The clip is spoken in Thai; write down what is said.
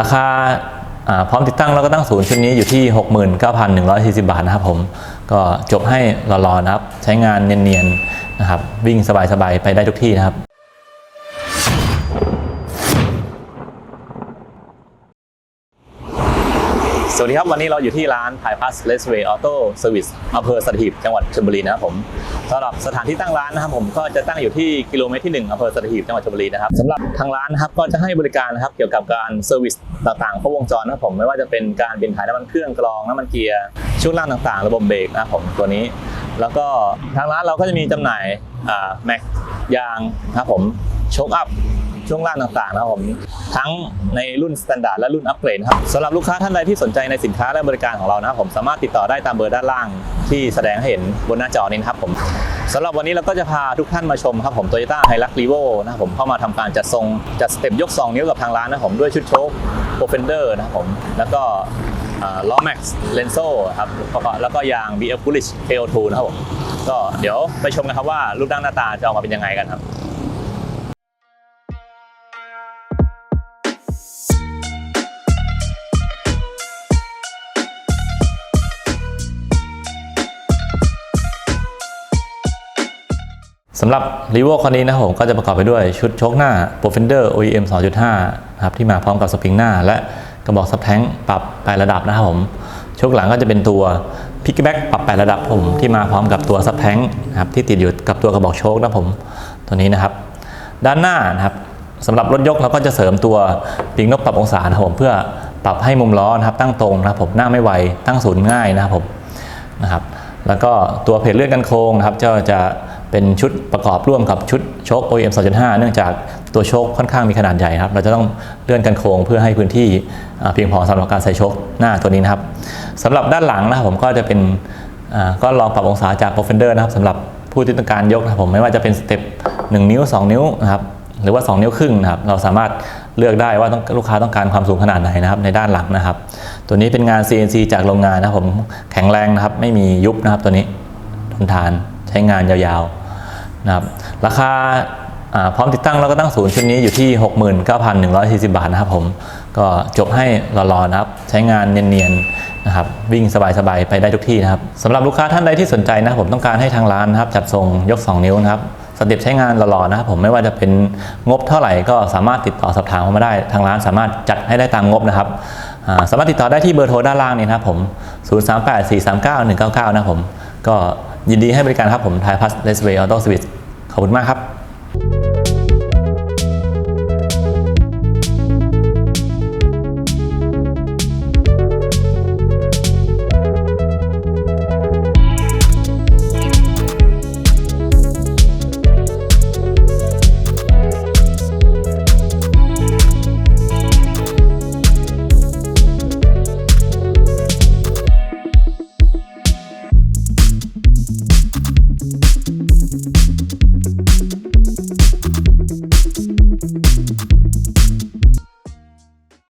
ราคาพร้อมติดตั้งแล้วก็ตั้งศูนย์ชุดนี้อยู่ที่ 69,140 บาทนะครับผมก็จบให้หล่อๆนะครับ ใช้งานเนียนๆนะครับ วิ่งสบายๆ ไปได้ทุกที่นะครับ สวัสดีครับ วันนี้เราอยู่ที่ร้านไ i พัสเลสเวย์ออโต้เซอร์วิสอำเภอสัตหีบจังหวัดชลบุรีนะครับผมสำหรับสถานที่ตั้งร้านนะครับผมก็จะตั้งอยู่ที่กิโลเมตรที่1อำเภอสัตหีบจังหวัดชลบุรีนะครับสำหรับทางร้านนะครับก็จะให้บริการนะครับเกี่ยวกับการเซอร์วิสต่างๆครบวงจรนะครับผมไม่ว่าจะเป็นการเปลี่ยนถ่ายน้ำมันเครื่องกรองน้ำมันเกียร์ช่วงล่างต่างๆ ระบบเบรกนะครับผมตัวนี้ แล้วก็ทางร้านเราก็จะมีจำหน่ายแม็กยางนะครับผมโชคอัพ ช่วงล่างต่างๆนะครับผมทั้งในรุ่นสแตนดาร์ดและรุ่นอัปเกรดครับสำหรับลูกค้าท่านใดที่สนใจในสินค้าและบริการของเรานะครับผมสามารถติดต่อได้ตามเบอร์ด้านล่าง ที่แสดงให้เห็นบนหน้าจอนี้นะครับผมสำหรับวันนี้เราก็จะพาทุกท่านมาชมครับผม Toyota h i l u x r e v o นะครับผมเข้ามาทำการจัดทรงจัดสเต็ปยก 2 นิ้วกับทางร้านนะครับผมด้วยชุดโชค p r o f e n d e r นะครับผมแล้วก็ล้อแม็กซ์เลนโซ่ครับแล้วก็ยาง BF Bullish KO2 นะครับผมก็เดี๋ยวไปชมกันครับว่ารูปร่างหน้าตาจะออกมาเป็นยังไงกันครับ สำหรับ r e v o คันนี้นะครับผมก็จะประกอบไปด้วยชุดโชคหน้า Profender OEM 2.5นะครับที่มาพร้อมกับสปริงหน้า และกระบอกซับแท้งปรับแประดับนะครับผมโชคหลังก็จะเป็นตัวพิกแบ็กปรับแประดับผมที่มาพร้อมกับตัวซับแท้งนะครับที่ติดอยู่กับตัวกระบอกโชคนะผมตัวนี้นะครับ ด้านหน้านะครับสำหรับรถยกเราก็จะเสริมตัวปีกนกปรับองศานะครับผมเพื่อปรับให้มุมล้อนะครับตั้งตรงนะครับผมหน้าไม่ไวตั้งศูนย์ง่ายนะครับผมนะครับ แล้วก็ตัวเพจเลื่อนกันโค้งนะครับจะจะเป็นชุดประกอบร่วมกับชุดโชค OEM 2.5 เนื่องจากตัวโชคค่อนข้างมีขนาดใหญ่ครับ เราจะต้องเลื่อนกันโค้งเพื่อให้พื้นที่เพียงพอสำหรับการใส่โชคหน้าตัวนี้นะครับสำหรับด้านหลังนะครับผมก็จะเป็นก็ลองปรับองศาจาก Profender นะครับสำหรับผู้ที่ต้องการยกนะครับผมไม่ว่าจะเป็นสเต็ป1นิ้ว 2 นิ้วนะครับ หรือว่า 2 นิ้วครึ่งนะครับเราสามารถเลือกได้ว่าต้องลูกค้าต้องการความสูงขนาดไหนนะครับในด้านหลังนะครับ ตัวนี้เป็นงาน CNC จากโรงงานนะผมแข็งแรงนะครับไม่มียุบนะครับตัวนี้ทนทานใช้งานยาวๆนะครับราคาพร้อมติดตั้งแล้วก็ตั้งศูนย์ชุดนี้อยู่ที่ 69,140 บาทนะครับผมก็จบให้หล่อๆนะครับ ใช้งานเนียนๆนะครับ วิ่งสบายๆไปได้ทุกที่นะครับสำหรับลูกค้าท่านใดที่สนใจนะผมต้องการให้ทางร้านนะครับ จัดส่งยก 2 นิ้วนะครับ สเต็ปใช้งานหล่อๆนะครับผมไม่ว่าจะเป็นงบเท่าไหร่ก็สามารถติดต่อสอบถามเข้ามาได้ ทางร้านสามารถจัดให้ได้ตามงบนะครับสามารถติดต่อได้ที่เบอร์โทรด้านล่างนี้นะครับผม 038-439-199 นะครับผม ก็ยินดีให้บริการครับผมไทยพัสเลสเวย์ออโต้สวิตขอบคุณมากครับ